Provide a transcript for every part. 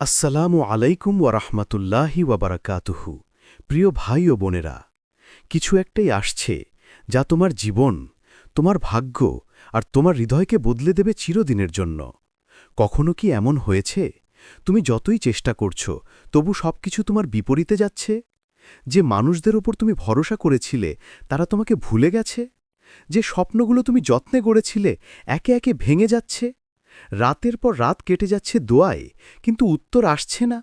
আসসালামু আলাইকুম ওয়ারাহমাতুল্লাহি ওয়াবারাকাতুহু প্রিয় ভাই ও বোনেরা, কিছু একটাই আসছে, যা তোমার জীবন, তোমার ভাগ্য আর তোমার হৃদয়কে বদলে দেবে চিরদিনের জন্য। কখনো কি এমন হয়েছে? তুমি যতই চেষ্টা করছ, তবু সবকিছু তোমার বিপরীতে যাচ্ছে? যে মানুষদের ওপর তুমি ভরসা করেছিলে, তারা তোমাকে ভুলে গেছে? যে স্বপ্নগুলো তুমি যত্নে গড়েছিলে, একে একে ভেঙে যাচ্ছে? রাতের পর রাত কেটে যাচ্ছে দোয়ায়, কিন্তু উত্তর আসছে না।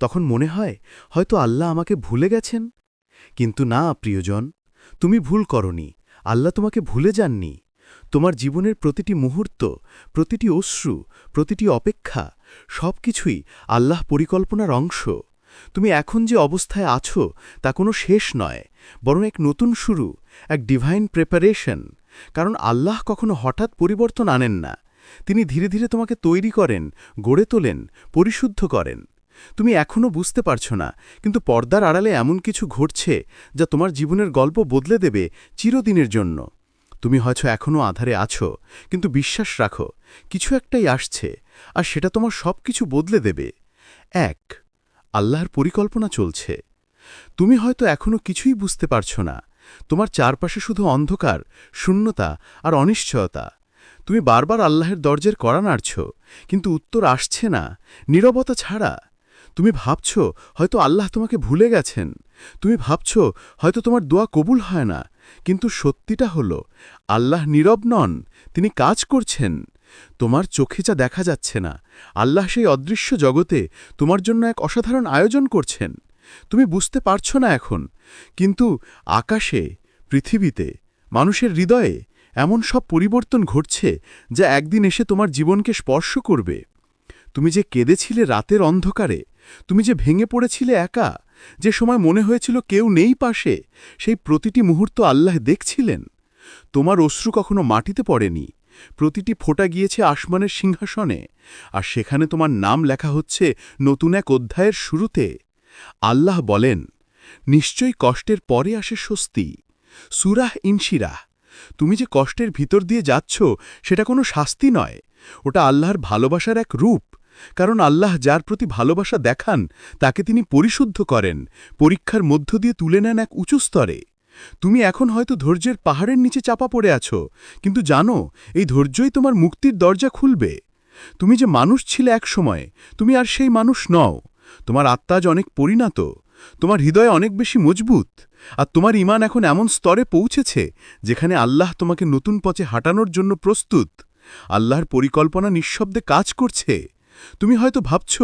তখন মনে হয়, হয়তো আল্লাহ আমাকে ভুলে গেছেন। কিন্তু না, প্রিয়জন, তুমি ভুল করনি। আল্লাহ তোমাকে ভুলে যাননি। তোমার জীবনের প্রতিটি মুহূর্ত, প্রতিটি অশ্রু, প্রতিটি অপেক্ষা সব কিছুই আল্লাহ পরিকল্পনার অংশ। তুমি এখন যে অবস্থায় আছো, তা কোনো শেষ নয়, বরং এক নতুন শুরু, এক ডিভাইন প্রেপারেশন কারণ আল্লাহ কখনো হঠাৎ পরিবর্তন আনেন না। তিনি ধীরে ধীরে তোমাকে তৈরি করেন, গড়ে তোলেন, পরিশুদ্ধ করেন। তুমি এখনও বুঝতে পারছ না, কিন্তু পর্দার আড়ালে এমন কিছু ঘটছে যা তোমার জীবনের গল্প বদলে দেবে চিরদিনের জন্য। তুমি হয়তো এখনও আধারে আছো, কিন্তু বিশ্বাস রাখো, কিছু একটাই আসছে, আর সেটা তোমার সব কিছু বদলে দেবে। এক, আল্লাহর পরিকল্পনা চলছে। তুমি হয়তো এখনও কিছুই বুঝতে পারছ না, তোমার চারপাশে শুধু অন্ধকার, শূন্যতা আর অনিশ্চয়তা। তুমি বারবার আল্লাহের দরজের কড়া নাড়ছ, কিন্তু উত্তর আসছে না, নীরবতা ছাড়া। তুমি ভাবছ, হয়তো আল্লাহ তোমাকে ভুলে গেছেন। তুমি ভাবছ, হয়তো তোমার দোয়া কবুল হয় না। কিন্তু সত্যিটা হল, আল্লাহ নীরব নন, তিনি কাজ করছেন। তোমার চোখে যা দেখা যাচ্ছে না, আল্লাহ সেই অদৃশ্য জগতে তোমার জন্য এক অসাধারণ আয়োজন করছেন। তুমি বুঝতে পারছ না এখন, কিন্তু আকাশে, পৃথিবীতে, মানুষের হৃদয়ে এমন সব পরিবর্তন ঘটছে যা একদিন এসে তোমার জীবনকে স্পর্শ করবে। তুমি যে কেঁদেছিলে রাতের অন্ধকারে, তুমি যে ভেঙে পড়েছিলে একা, যে সময় মনে হয়েছিল কেউ নেই পাশে, সেই প্রতিটি মুহূর্ত আল্লাহ দেখছিলেন। তোমার অশ্রু কখনো মাটিতে পড়েনি, প্রতিটি ফোটা গিয়েছে আসমানের সিংহাসনে, আর সেখানে তোমার নাম লেখা হচ্ছে নতুন এক অধ্যায়ের শুরুতে। আল্লাহ বলেন, নিশ্চয়ই কষ্টের পরে আসে স্বস্তি। সুরাহ ইনশিরাহ। তুমি যে কষ্টের ভিতর দিয়ে যাচ্ছ, সেটা কোনো শাস্তি নয়। ওটা আল্লাহর ভালোবাসার এক রূপ। কারণ আল্লাহ যার প্রতি ভালোবাসা দেখান, তাকে তিনি পরিশুদ্ধ করেন, পরীক্ষার মধ্য দিয়ে তুলে নেন এক উঁচু স্তরে। তুমি এখন হয়তো ধৈর্যের পাহাড়ের নিচে চাপা পড়ে আছো, কিন্তু জানো, এই ধৈর্যই তোমার মুক্তির দরজা খুলবে। তুমি যে মানুষ ছিলে এক সময়, তুমি আর সেই মানুষ নও। তোমার আত্মাজ অনেক পরিণত তোমার হৃদয় অনেক বেশি মজবুত, আর তোমার ইমান এখন এমন স্তরে পৌঁছেছে যেখানে আল্লাহ তোমাকে নতুন পথে হাঁটানোর জন্য প্রস্তুত। আল্লাহর পরিকল্পনা নিঃশব্দে কাজ করছে। তুমি হয়তো ভাবছ,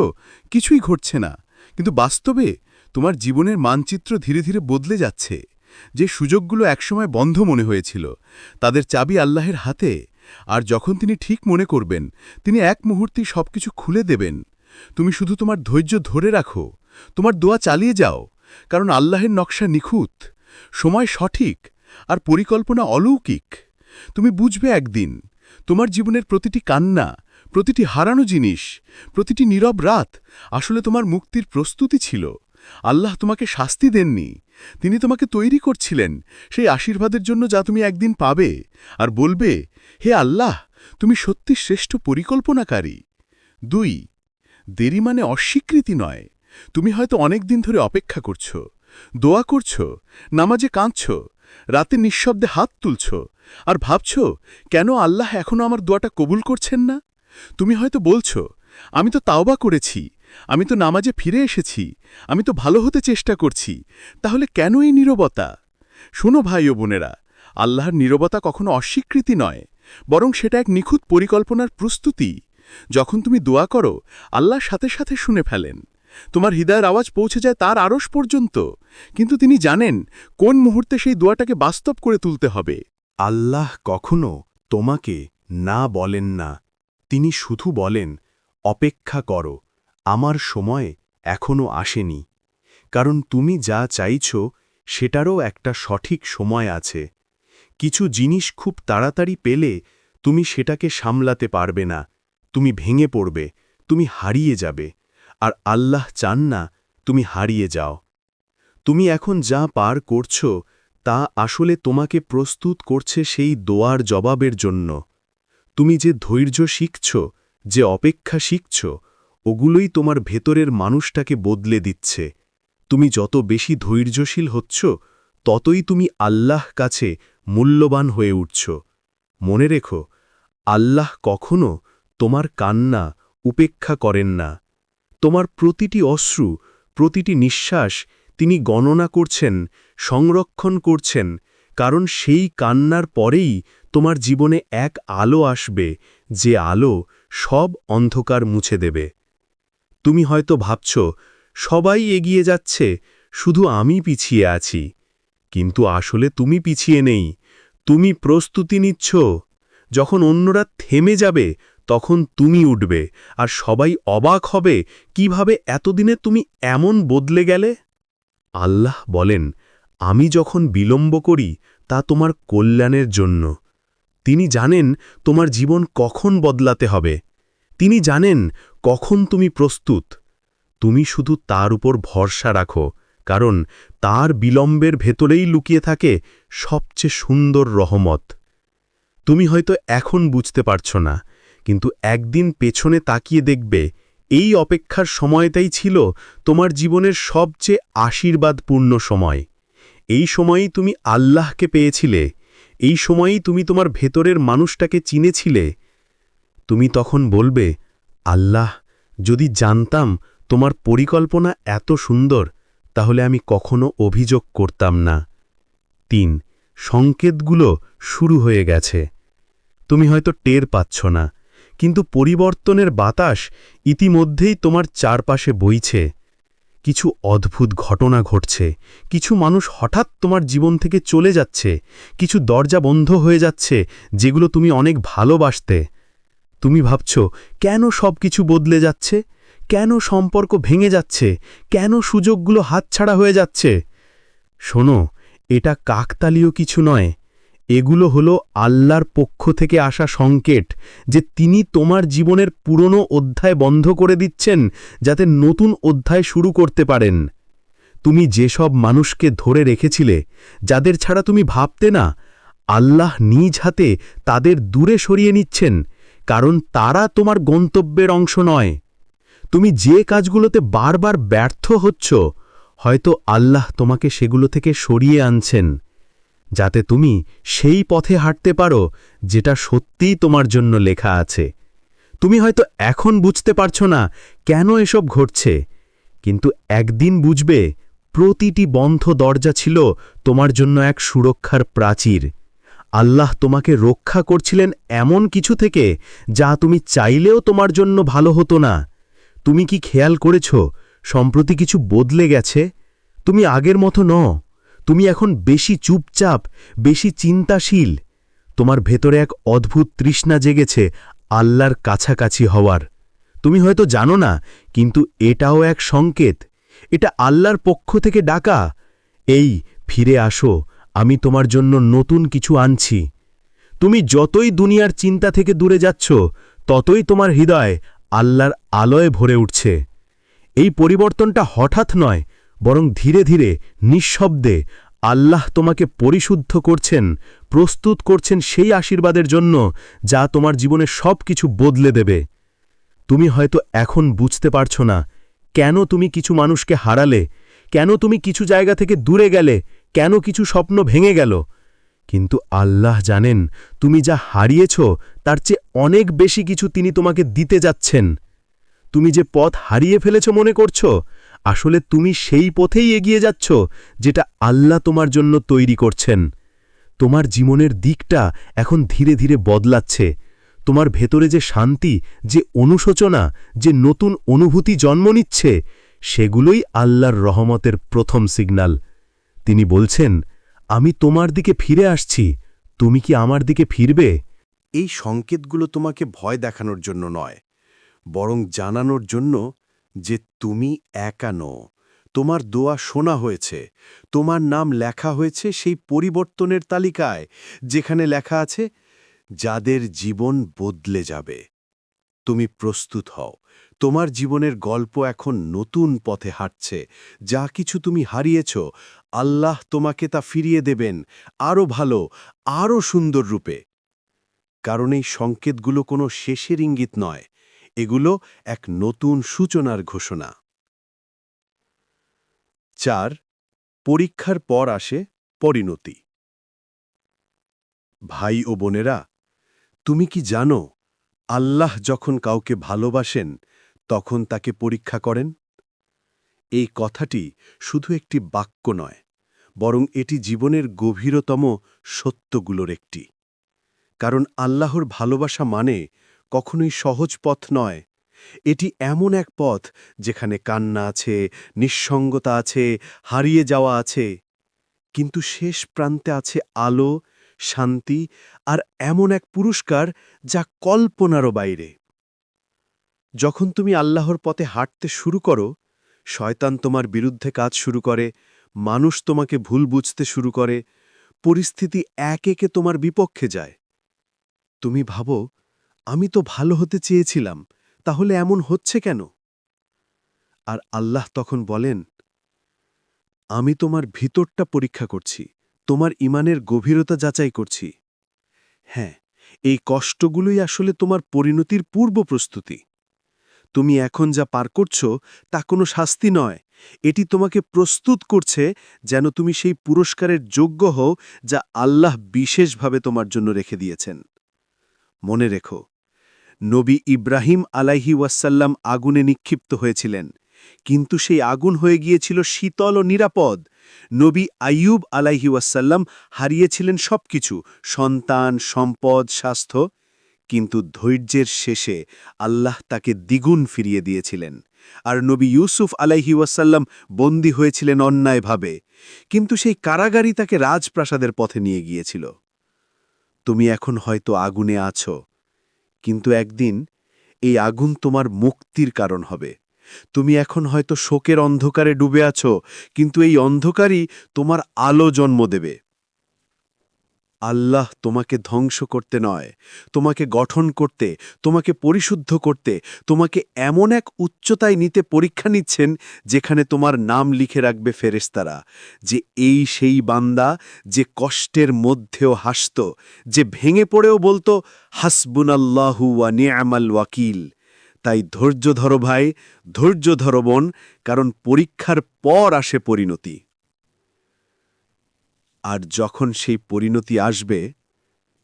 কিছুই ঘটছে না, কিন্তু বাস্তবে তোমার জীবনের মানচিত্র ধীরে ধীরে বদলে যাচ্ছে। যে সুযোগগুলো একসময় বন্ধ মনে হয়েছিল, তাদের চাবি আল্লাহের হাতে, আর যখন তিনি ঠিক মনে করবেন, তিনি এক মুহূর্তেই সবকিছু খুলে দেবেন। তুমি শুধু তোমার ধৈর্য ধরে রাখো। তোমার দোয়া চালিয়ে যাও, কারণ আল্লাহের নকশা নিখুঁত, সময় সঠিক আর পরিকল্পনা অলৌকিক। তুমি বুঝবে একদিন, তোমার জীবনের প্রতিটি কান্না, প্রতিটি হারানো জিনিস, প্রতিটি নীরব রাত আসলে তোমার মুক্তির প্রস্তুতি ছিল। আল্লাহ তোমাকে শাস্তি দেননি, তিনি তোমাকে তৈরি করছিলেন সেই আশীর্বাদের জন্য যা তুমি একদিন পাবে আর বলবে, হে আল্লাহ, তুমি সত্যি শ্রেষ্ঠ পরিকল্পনাকারী। দুই, দেরি মানে অস্বীকৃতি নয় তুমি হয়তো অনেক দিন ধরে অপেক্ষা করছ, দোয়া করছ, নামাজে কাঁদছ, রাতে নিঃশব্দে হাত তুলছ, আর ভাবছ, কেন আল্লাহ এখনও আমার দোয়াটা কবুল করছেন না? তুমি হয়তো বলছ, আমি তো তাওবা করেছি, আমি তো নামাজে ফিরে এসেছি, আমি তো ভালো হতে চেষ্টা করছি, তাহলে কেন এই নীরবতা? শোনো ভাই ও বোনেরা, আল্লাহর নীরবতা কখনো অস্বীকৃতি নয়, বরং সেটা এক নিখুঁত পরিকল্পনার প্রস্তুতি। যখন তুমি দোয়া করো, আল্লাহ সাথে সাথে শুনে ফেলেন। তোমার হৃদয়ের আওয়াজ পৌঁছে যায় তার আড়স পর্যন্ত। কিন্তু তিনি জানেন কোন মুহূর্তে সেই দোয়াটাকে বাস্তব করে তুলতে হবে। আল্লাহ কখনো তোমাকে না বলেন না। তিনি শুধু বলেন, অপেক্ষা করো, আমার সময় এখনও আসেনি। কারণ তুমি যা চাইছ, সেটারও একটা সঠিক সময় আছে। কিছু জিনিস খুব তাড়াতাড়ি পেলে তুমি সেটাকে সামলাতে পারবে না। তুমি ভেঙে পড়বে, তুমি হারিয়ে যাবে। আর আল্লাহ চান না তুমি হারিয়ে যাও। তুমি এখন যা পার করছ, তা আসলে তোমাকে প্রস্তুত করছে সেই দোয়ার জবাবের জন্য। তুমি যে ধৈর্য শিখছ, যে অপেক্ষা শিখছ, ওগুলোই তোমার ভেতরের মানুষটাকে বদলে দিচ্ছে। তুমি যত বেশি ধৈর্যশীল হচ্ছ, ততই তুমি আল্লাহ কাছে মূল্যবান হয়ে উঠছ। মনে রেখো, আল্লাহ কখনো তোমার কান্না উপেক্ষা করেন না। তোমার প্রতিটি অশ্রু, প্রতিটি নিঃশ্বাস তিনি গণনা করছেন, সংরক্ষণ করছেন, কারণ সেই কান্নার পরেই তোমার জীবনে এক আলো আসবে, যে আলো সব অন্ধকার মুছে দেবে। তুমি হয়তো ভাবছ, সবাই এগিয়ে যাচ্ছে, শুধু আমি পিছিয়ে আছি। কিন্তু আসলে তুমি পিছিয়ে নেই, তুমি প্রস্তুতি নিচ্ছ, যখন অন্যরা থেমে যাবে তখন তুমি উঠবে আর সবাই অবাক হবে, কীভাবে এতদিনে তুমি এমন বদলে গেলে? আল্লাহ বলেন, আমি যখন বিলম্ব করি, তা তোমার কল্যাণের জন্য। তিনি জানেন তোমার জীবন কখন বদলাতে হবে। তিনি জানেন কখন তুমি প্রস্তুত। তুমি শুধু তার উপর ভরসা রাখো, কারণ তার বিলম্বের ভেতরেই লুকিয়ে থাকে সবচেয়ে সুন্দর রহমত। তুমি হয়তো এখন বুঝতে পারছ না কিন্তু একদিন পেছনে তাকিয়ে দেখবে, এই অপেক্ষার সময়টাই ছিল তোমার জীবনের সবচেয়ে আশীর্বাদপূর্ণ সময়। এই সময়েই তুমি আল্লাহকে পেয়েছিলে, এই সময়েই তুমি তোমার ভেতরের মানুষটাকে চিনেছিলে। তুমি তখন বলবে, আল্লাহ, যদি জানতাম তোমার পরিকল্পনা এত সুন্দর, তাহলে আমি কখনো অভিযোগ করতাম না। তিন, সংকেতগুলো শুরু হয়ে গেছে। তুমি হয়তো টের পাচ্ছ না কিন্তু পরিবর্তনের বাতাস ইতিমধ্যেই তোমার চারপাশে বইছে। কিছু অদ্ভুত ঘটনা ঘটছে, কিছু মানুষ হঠাৎ তোমার জীবন থেকে চলে যাচ্ছে, কিছু দরজা বন্ধ হয়ে যাচ্ছে, যেগুলো তুমি অনেক ভালোবাসতে। তুমি ভাবছ, কেন সব কিছু বদলে যাচ্ছে? কেন সম্পর্ক ভেঙে যাচ্ছে? কেন সুযোগগুলো হাতছাড়া হয়ে যাচ্ছে? শোনো, এটা কাকতালীয় কিছু নয় এগুলো হলো আল্লাহর পক্ষ থেকে আসা সংকেট যে তিনি তোমার জীবনের পুরনো অধ্যায় বন্ধ করে দিচ্ছেন যাতে নতুন অধ্যায় শুরু করতে পারেন। তুমি যেসব মানুষকে ধরে রেখেছিলে, যাদের ছাড়া তুমি ভাবতে না, আল্লাহ নিজ হাতে তাদের দূরে সরিয়ে নিচ্ছেন, কারণ তারা তোমার গন্তব্যের অংশ নয়। তুমি যে কাজগুলোতে বারবার ব্যর্থ হচ্ছ, হয়তো আল্লাহ তোমাকে সেগুলো থেকে সরিয়ে আনছেন। যাতে তুমি সেই পথে হাঁটতে পারো যেটা সত্যিই তোমার জন্য লেখা আছে। তুমি হয়তো এখন বুঝতে পারছ না কেন এসব ঘটছে, কিন্তু একদিন বুঝবে প্রতিটি বন্ধ দরজা ছিল তোমার জন্য এক সুরক্ষার প্রাচীর। আল্লাহ তোমাকে রক্ষা করছিলেন এমন কিছু থেকে যা তুমি চাইলেও তোমার জন্য ভালো হতো না। তুমি কি খেয়াল করেছ, সম্প্রতি কিছু বদলে গেছে? তুমি আগের মতো ন তুমি এখন বেশি চুপচাপ, বেশি চিন্তাশীল। তোমার ভেতরে এক অদ্ভুত তৃষ্ণা জেগেছে আল্লাহর কাছাকাছি হওয়ার। তুমি হয়তো জানো না, কিন্তু এটাও এক সংকেত। এটা আল্লাহর পক্ষ থেকে ডাকা। এই, ফিরে আসো, আমি তোমার জন্য নতুন কিছু আনছি। তুমি যতই দুনিয়ার চিন্তা থেকে দূরে যাচ্ছ, ততই তোমার হৃদয় আল্লাহর আলোয় ভরে উঠছে। এই পরিবর্তনটা হঠাৎ নয় বরং ধীরে ধীরে, নিঃশব্দে আল্লাহ তোমাকে পরিশুদ্ধ করছেন, প্রস্তুত করছেন সেই আশীর্বাদের জন্য যা তোমার জীবনে সব কিছু বদলে দেবে। তুমি হয়তো এখন বুঝতে পারছ না, কেন তুমি কিছু মানুষকে হারালে, কেন তুমি কিছু জায়গা থেকে দূরে গেলে, কেন কিছু স্বপ্ন ভেঙে গেল। কিন্তু আল্লাহ জানেন, তুমি যা হারিয়েছ, তার চেয়ে অনেক বেশি কিছু তিনি তোমাকে দিতে যাচ্ছেন। তুমি যে পথ হারিয়ে ফেলেছ মনে করছ আসলে তুমি সেই পথেই এগিয়ে যাচ্ছ যেটা আল্লাহ তোমার জন্য তৈরি করছেন। তোমার জীবনের দিকটা এখন ধীরে ধীরে বদলাচ্ছে। তোমার ভেতরে যে শান্তি, যে অনুশোচনা, যে নতুন অনুভূতি জন্ম নিচ্ছে, সেগুলোই আল্লাহর রহমতের প্রথম সিগন্যাল তিনি বলছেন, আমি তোমার দিকে ফিরে আসছি। তুমি কি আমার দিকে ফিরবে? এই সংকেতগুলো তোমাকে ভয় দেখানোর জন্য নয়, বরং জানানোর জন্য যে তুমি একা নও। তোমার দোয়া শোনা হয়েছে। তোমার নাম লেখা হয়েছে সেই পরিবর্তনের তালিকায়, যেখানে লেখা আছে, যাদের জীবন বদলে যাবে, তুমি প্রস্তুত হও। তোমার জীবনের গল্প এখন নতুন পথে হাঁটছে। যা কিছু তুমি হারিয়েছ, আল্লাহ তোমাকে তা ফিরিয়ে দেবেন আরও ভালো আরও সুন্দর রূপে। কারণ এই সংকেতগুলো কোনো শেষের ইঙ্গিত নয়। এগুলো এক নতুন সূচনার ঘোষণা। চার, পরীক্ষার পর আসে পরিণতি। ভাই ও বোনেরা, তুমি কি জানো, আল্লাহ যখন কাউকে ভালোবাসেন, তখন তাকে পরীক্ষা করেন? এই কথাটি শুধু একটি বাক্য নয়, বরং এটি জীবনের গভীরতম সত্যগুলোর একটি। কারণ আল্লাহর ভালোবাসা মানে কখনোই সহজ পথ নয়। এটি এমন এক পথ যেখানে কান্না আছে, নিঃসঙ্গতা আছে, হারিয়ে যাওয়া আছে। কিন্তু শেষ প্রান্তে আছে আলো, শান্তি আর এমন এক পুরস্কার যা কল্পনারও বাইরে। যখন তুমি আল্লাহর পথে হাঁটতে শুরু করো, শয়তান তোমার বিরুদ্ধে কাজ শুরু করে, মানুষ তোমাকে ভুল বুঝতে শুরু করে, পরিস্থিতি এক একে তোমার বিপক্ষে যায়। তুমি ভাবো আমি তো ভালো হতে চেয়েছিলাম, তাহলে এমন হচ্ছে কেন? আর আল্লাহ তখন বলেন, আমি তোমার ভিতরটা পরীক্ষা করছি, তোমার ইমানের গভীরতা যাচাই করছি। হ্যাঁ এই কষ্টগুলোই আসলে তোমার পরিণতির পূর্ব প্রস্তুতি। তুমি এখন যা পার করছ তা কোনো শাস্তি নয়, এটি তোমাকে প্রস্তুত করছে যেন তুমি সেই পুরস্কারের যোগ্য হও যা আল্লাহ বিশেষভাবে তোমার জন্য রেখে দিয়েছেন। মনে রেখো নবী ইব্রাহিম আলাইহি ওয়াসাল্লাম আগুনে নিক্ষিপ্ত হয়েছিলেন। কিন্তু সেই আগুন হয়ে গিয়েছিল শীতল ও নিরাপদ। নবী আইয়ুব আলাইহি ওয়াসাল্লাম হারিয়েছিলেন সবকিছু, সন্তান, সম্পদ, স্বাস্থ্য। কিন্তু ধৈর্যের শেষে আল্লাহ তাকে দ্বিগুণ ফিরিয়ে দিয়েছিলেন। আর নবী ইউসুফ আলাইহি ওয়াসাল্লাম বন্দী হয়েছিলেন অন্যায়ভাবে। কিন্তু সেই কারাগারই তাকে রাজপ্রাসাদের পথে নিয়ে গিয়েছিল। তুমি এখন হয়তো আগুনে আছো। কিন্তু একদিন এই আগুন তোমার মুক্তির কারণ হবে। তুমি এখন হয়তো শোকের অন্ধকারে ডুবে আছো, কিন্তু এই অন্ধকারই তোমার আলো জন্ম দেবে। আল্লাহ তোমাকে ধ্বংস করতে নয়, তোমাকে গঠন করতে, তোমাকে পরিশুদ্ধ করতে, তোমাকে এমন এক উচ্চতায় নিতে পরীক্ষা নিচ্ছেন যেখানে তোমার নাম লিখে রাখবে ফেরেস্তারা যে এই সেই বান্দা যে কষ্টের মধ্যেও হাসত, যে ভেঙে পড়েও বলতো, হাসবুনাল্লাহু ওয়া নিয়ামাল ওয়াকিল। তাই ধৈর্য ধরো ভাই, ধৈর্য ধরো বোন, কারণ পরীক্ষার পর আসে পরিণতি। আর যখন সেই পরিণতি আসবে,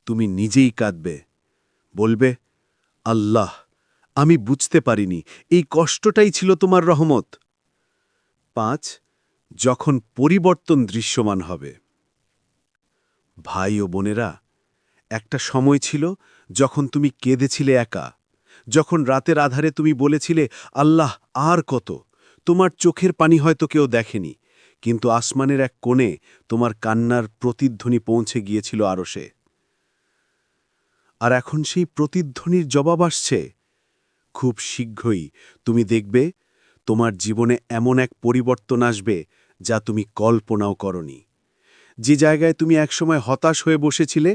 তুমি নিজেই কাঁদবে। বলবে, আল্লাহ, আমি বুঝতে পারিনি, এই কষ্টটাই ছিল তোমার রহমত। পাঁচ, যখন পরিবর্তন দৃশ্যমান হবে। ভাই ও বোনেরা, একটা সময় ছিল যখন তুমি কেঁদেছিলে একা, যখন রাতের আধারে তুমি বলেছিলে, আল্লাহ, আর কত? তোমার চোখের পানি হয়তো কেউ দেখেনি কিন্তু আসমানের এক কোণে তোমার কান্নার প্রতিধ্বনি পৌঁছে গিয়েছিল আরশে। আর এখন সেই প্রতিধ্বনির জবাব আসছে। খুব শীঘ্রই তুমি দেখবে তোমার জীবনে এমন এক পরিবর্তন আসবে যা তুমি কল্পনাও করনি। যে জায়গায় তুমি একসময় হতাশ হয়ে বসেছিলে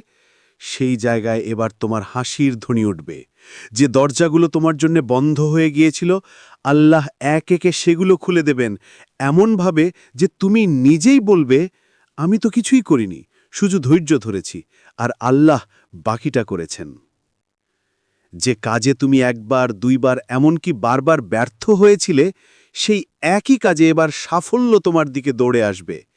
সেই জায়গায় এবার তোমার হাসির ধ্বনি উঠবে। যে দরজাগুলো তোমার জন্য বন্ধ হয়ে গিয়েছিল, আল্লাহ এক একে সেগুলো খুলে দেবেন এমনভাবে যে তুমি নিজেই বলবে, আমি তো কিছুই করিনি, শুধু ধৈর্য ধরেছি, আর আল্লাহ বাকিটা করেছেন। যে কাজে তুমি একবার, দুইবার, এমনকি বারবার ব্যর্থ হয়েছিলে, সেই একই কাজে এবার সাফল্য তোমার দিকে দৌড়ে আসবে।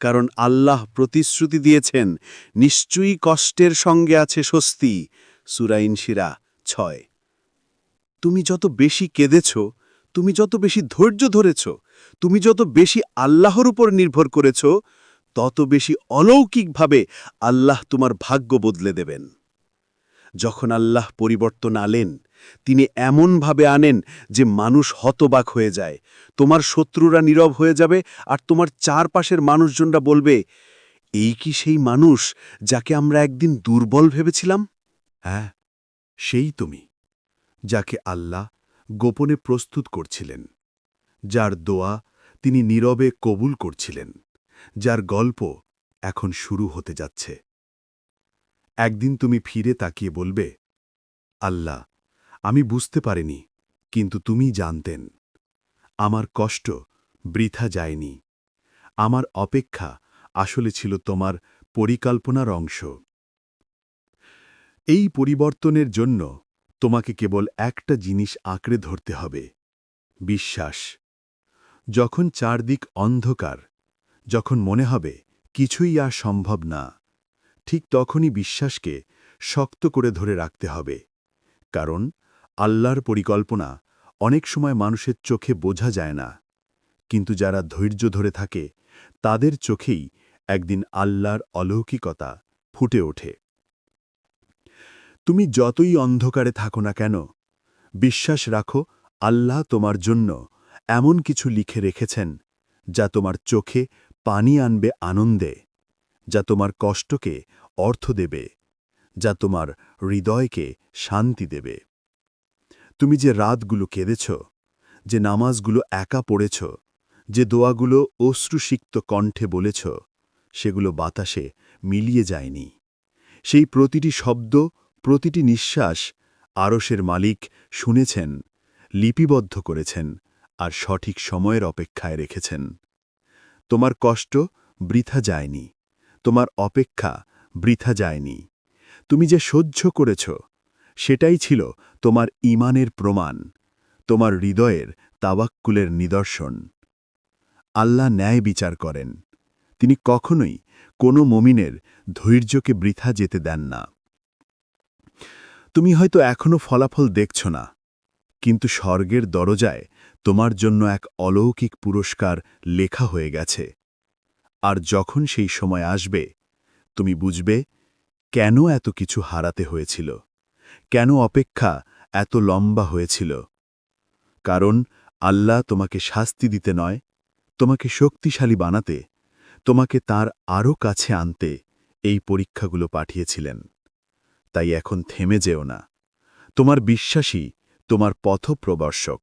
কারণ আল্লাহ প্রতিশ্রুতি দিয়েছেন, নিশ্চয়ই কষ্টের সঙ্গে আছে স্বস্তি। সুরাইন শিরা ছয়। তুমি যত বেশি কেঁদেছ, তুমি যত বেশি ধৈর্য ধরেছ, তুমি যত বেশি আল্লাহর উপর নির্ভর করেছ, তত বেশি অলৌকিকভাবে আল্লাহ তোমার ভাগ্য বদলে দেবেন। যখন আল্লাহ পরিবর্তন আলেন তিনি এমনভাবে আনেন যে মানুষ হতবাক হয়ে যায়। তোমার শত্রুরা নীরব হয়ে যাবে আর তোমার চারপাশের মানুষজনরা বলবে, এই কি সেই মানুষ যাকে আমরা একদিন দুর্বল ভেবেছিলাম? হ্যাঁ সেই তুমি, যাকে আল্লাহ গোপনে প্রস্তুত করছিলেন, যার দোয়া তিনি নীরবে কবুল করছিলেন, যার গল্প এখন শুরু হতে যাচ্ছে। একদিন তুমি ফিরে তাকিয়ে বলবে, আল্লাহ আমি বুঝতে পারিনি, কিন্তু তুমি জানতেন। আমার কষ্ট বৃথা যায়নি। আমার অপেক্ষা আসলে ছিল তোমার পরিকল্পনার অংশ। এই পরিবর্তনের জন্য তোমাকে কেবল একটা জিনিস আঁকড়ে ধরতে হবে, বিশ্বাস। যখন চারদিক অন্ধকার, যখন মনে হবে কিছুই আর সম্ভব না, ঠিক তখনই বিশ্বাসকে শক্ত করে ধরে রাখতে হবে, কারণ আল্লাহর পরিকল্পনা অনেক সময় মানুষের চোখে বোঝা যায় না। কিন্তু যারা ধৈর্য ধরে থাকে, তাদের চোখেই একদিন আল্লাহর অলৌকিকতা ফুটে ওঠে। তুমি যতই অন্ধকারে থাকো না কেন, বিশ্বাস রাখো আল্লাহ তোমার জন্য এমন কিছু লিখে রেখেছেন যা তোমার চোখে পানি আনবে আনন্দে, যা তোমার কষ্টকে অর্থ দেবে, যা তোমার হৃদয়কে শান্তি দেবে। তুমি যে রাতগুলো কেঁদেছ, যে নামাজগুলো একা পড়েছ, যে দোয়াগুলো অশ্রুসিক্ত কণ্ঠে বলেছ, সেগুলো বাতাসে মিলিয়ে যায়নি। সেই প্রতিটি শব্দ, প্রতিটি নিঃশ্বাস আরসের মালিক শুনেছেন, লিপিবদ্ধ করেছেন আর সঠিক সময়ের অপেক্ষায় রেখেছেন। তোমার কষ্ট বৃথা যায়নি, তোমার অপেক্ষা বৃথা যায়নি। তুমি যে সহ্য করেছ সেটাই ছিল তোমার ইমানের প্রমাণ, তোমার হৃদয়ের তাবাক্কুলের নিদর্শন। আল্লাহ ন্যায় বিচার করেন। তিনি কখনোই কোনো মমিনের ধৈর্যকে বৃথা যেতে দেন না। তুমি হয়তো এখনও ফলাফল দেখছ না, কিন্তু স্বর্গের দরজায় তোমার জন্য এক অলৌকিক পুরস্কার লেখা হয়ে গেছে। আর যখন সেই সময় আসবে, তুমি বুঝবে কেন এত কিছু হারাতে হয়েছিল। কেন অপেক্ষা এত লম্বা হয়েছিল? কারণ আল্লাহ তোমাকে শাস্তি দিতে নয়, তোমাকে শক্তিশালী বানাতে, তোমাকে তার আরও কাছে আনতে এই পরীক্ষাগুলো পাঠিয়েছিলেন। তাই এখন থেমে যেও না। তোমার বিশ্বাসী, তোমার পথপ্রদর্শক,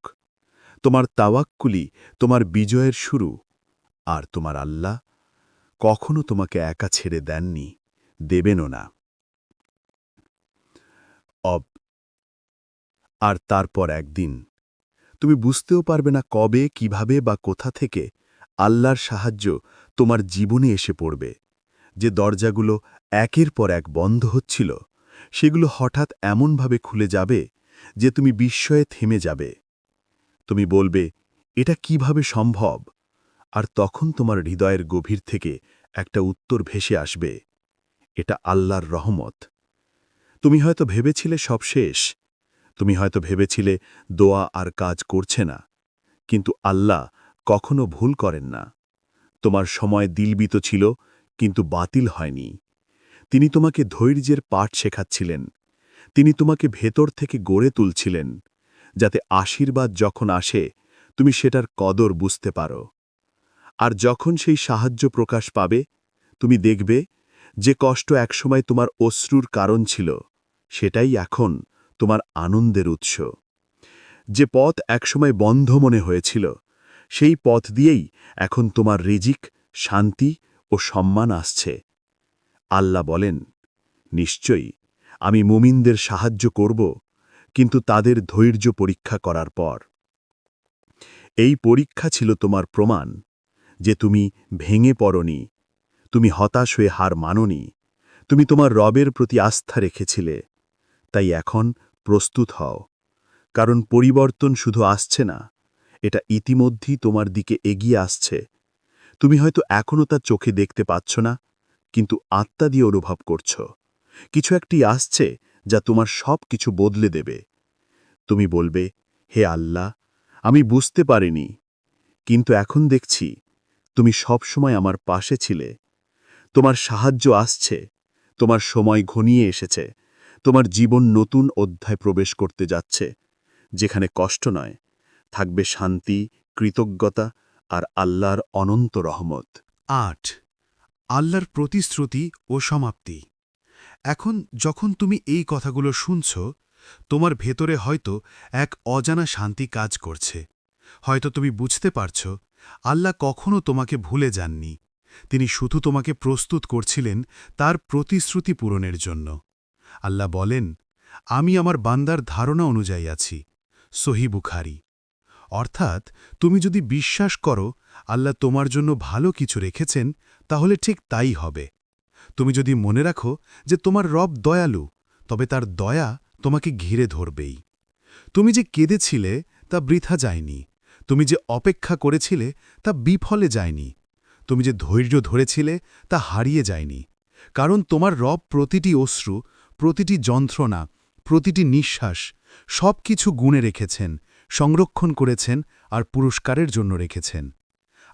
তোমার তাওয়াক্কুলি, তোমার বিজয়ের শুরু, আর তোমার আল্লাহ কখনো তোমাকে একা ছেড়ে দেননি, দেবেনও না। অব। আর তারপর একদিন, তুমি বুঝতেও পারবে না কবে, কীভাবে বা কোথা থেকে আল্লাহর সাহায্য তোমার জীবনে এসে পড়বে। যে দরজাগুলো একের পর এক বন্ধ হচ্ছিল, সেগুলো হঠাৎ এমনভাবে খুলে যাবে যে তুমি বিস্ময়ে থেমে যাবে। তুমি বলবে, এটা কীভাবে সম্ভব? আর তখন তোমার হৃদয়ের গভীর থেকে একটা উত্তর ভেসে আসবে, এটা আল্লাহর রহমত। তুমি হয়তো ভেবেছিলে সব শেষ। তুমি হয়তো ভেবেছিলে দোয়া আর কাজ করছে না। কিন্তু আল্লাহ কখনো ভুল করেন না। তোমার সময় দিলবিত ছিল, কিন্তু বাতিল হয়নি। তিনি তোমাকে ধৈর্যের পাঠ শেখাচ্ছিলেন। তিনি তোমাকে ভেতর থেকে গড়ে তুলছিলেন, যাতে আশীর্বাদ যখন আসে, তুমি সেটার কদর বুঝতে পারো। আর যখন সেই সাহায্য প্রকাশ পাবে, তুমি দেখবে যে কষ্ট একসময় তোমার অশ্রুর কারণ ছিল। সেটাই এখন তোমার আনন্দের উৎস। যে পথ একসময় বন্ধ মনে হয়েছিল, সেই পথ দিয়েই এখন তোমার রিজিক, শান্তি ও সম্মান আসছে। আল্লাহ বলেন, নিশ্চয়ই আমি মুমিনদের সাহায্য করব, কিন্তু তাদের ধৈর্য পরীক্ষা করার পর। এই পরীক্ষা ছিল তোমার প্রমাণ যে তুমি ভেঙে পড়নি, তুমি হতাশ হয়ে হার মাননি, তুমি তোমার রবের প্রতি আস্থা রেখেছিলে। তাই এখন প্রস্তুত হও। কারণ পরিবর্তন শুধু আসছে না, এটা ইতিমধ্যেই তোমার দিকে এগিয়ে আসছে। তুমি হয়তো এখনও তার চোখে দেখতে পাচ্ছ না, কিন্তু আত্মা দিয়ে অনুভব করছ। কিছু একটি আসছে যা তোমার সব কিছু বদলে দেবে। তুমি বলবে, হে আল্লাহ, আমি বুঝতে পারিনি। কিন্তু এখন দেখছি, তুমি সবসময় আমার পাশে ছিলে। তোমার সাহায্য আসছে, তোমার সময় ঘনিয়ে এসেছে। তোমার জীবন নতুন অধ্যায় প্রবেশ করতে যাচ্ছে, যেখানে কষ্ট নয়, থাকবে শান্তি, কৃতজ্ঞতা আর আল্লাহর অনন্ত রহমত। আট, আল্লাহর প্রতিশ্রুতি ও সমাপ্তি। এখন যখন তুমি এই কথাগুলো শুনছ, তোমার ভেতরে হয়তো এক অজানা শান্তি কাজ করছে। হয়তো তুমি বুঝতে পারছ, আল্লাহ কখনো তোমাকে ভুলে যাননি। তিনি শুধু তোমাকে প্রস্তুত করছিলেন তার প্রতিশ্রুতি পূরণের জন্য। আল্লাহ বলেন, আমি আমার বান্দার ধারণা অনুযায়ী আছি সহি বুখারি। অর্থাৎ, তুমি যদি বিশ্বাস করো, আল্লাহ তোমার জন্য ভালো কিছু রেখেছেন, তাহলে ঠিক তাই হবে। তুমি যদি মনে রাখো যে তোমার রব দয়ালু, তবে তার দয়া তোমাকে ঘিরে ধরবেই। তুমি যে কেঁদেছিলে, তা বৃথা যায়নি। তুমি যে অপেক্ষা করেছিলে, তা বিফলে যায়নি। তুমি যে ধৈর্য ধরেছিলে, তা হারিয়ে যায়নি। কারণ তোমার রব প্রতিটি অশ্রু প্রতিটি যন্ত্রণা, প্রতিটি নিঃশ্বাস সব কিছু গুণে রেখেছেন, সংরক্ষণ করেছেন আর পুরস্কারের জন্য রেখেছেন।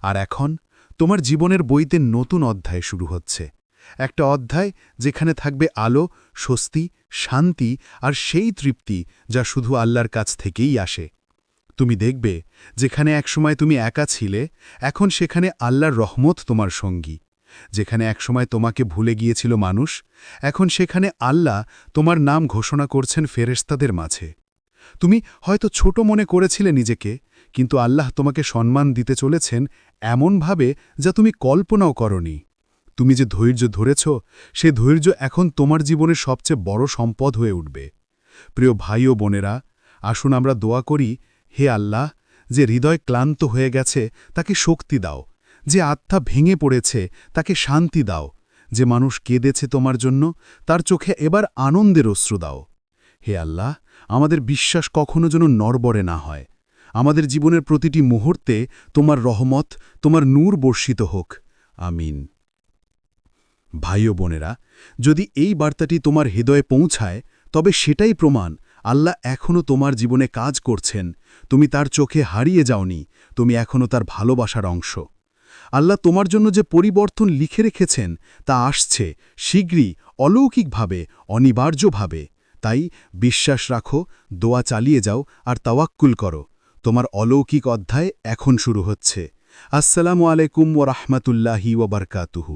আর এখন তোমার জীবনের বইতে নতুন অধ্যায় শুরু হচ্ছে। একটা অধ্যায় যেখানে থাকবে আলো, স্বস্তি, শান্তি আর সেই তৃপ্তি যা শুধু আল্লাহর কাছ থেকেই আসে। তুমি দেখবে, যেখানে একসময় তুমি একা ছিলে, এখন সেখানে আল্লাহর রহমত তোমার সঙ্গী। যেখানে একসময় তোমাকে ভুলে গিয়েছিল মানুষ, এখন সেখানে আল্লাহ তোমার নাম ঘোষণা করছেন ফেরেস্তাদের মাঝে। তুমি হয়তো ছোট মনে করেছিলে নিজেকে, কিন্তু আল্লাহ তোমাকে সম্মান দিতে চলেছেন এমনভাবে যা তুমি কল্পনাও করনি। তুমি যে ধৈর্য ধরেছ, সে ধৈর্য এখন তোমার জীবনের সবচেয়ে বড় সম্পদ হয়ে উঠবে। প্রিয় ভাই ও বোনেরা, আসুন আমরা দোয়া করি, হে আল্লাহ, যে হৃদয় ক্লান্ত হয়ে গেছে, তাকে শক্তি দাও। যে আত্মা ভেঙে পড়েছে, তাকে শান্তি দাও। যে মানুষ কেঁদেছে তোমার জন্য, তার চোখে এবার আনন্দের অশ্রু দাও। হে আল্লাহ, আমাদের বিশ্বাস কখনো যেন নরবরে না হয়। আমাদের জীবনের প্রতিটি মুহূর্তে তোমার রহমত, তোমার নূর বর্ষিত হোক। আমিন। ভাই ও বোনেরা, যদি এই বার্তাটি তোমার হৃদয়ে পৌঁছায়, তবে সেটাই প্রমাণ, আল্লাহ এখনও তোমার জীবনে কাজ করছেন। তুমি তার চোখে হারিয়ে যাওনি, তুমি এখনও তার ভালোবাসার অংশ। আল্লাহ তোমার জন্য যে পরিবর্তন লিখে রেখেছেন, তা আসছে শীঘ্রই, অলৌকিকভাবে, অনিবার্যভাবে। তাই বিশ্বাস রাখো, দোয়া চালিয়ে যাও আর তাওয়াক্কুল করো। তোমার অলৌকিক অধ্যায় এখন শুরু হচ্ছে। আসসালামু আলাইকুম ও রাহমাতুল্লাহি ওবরকাতুহু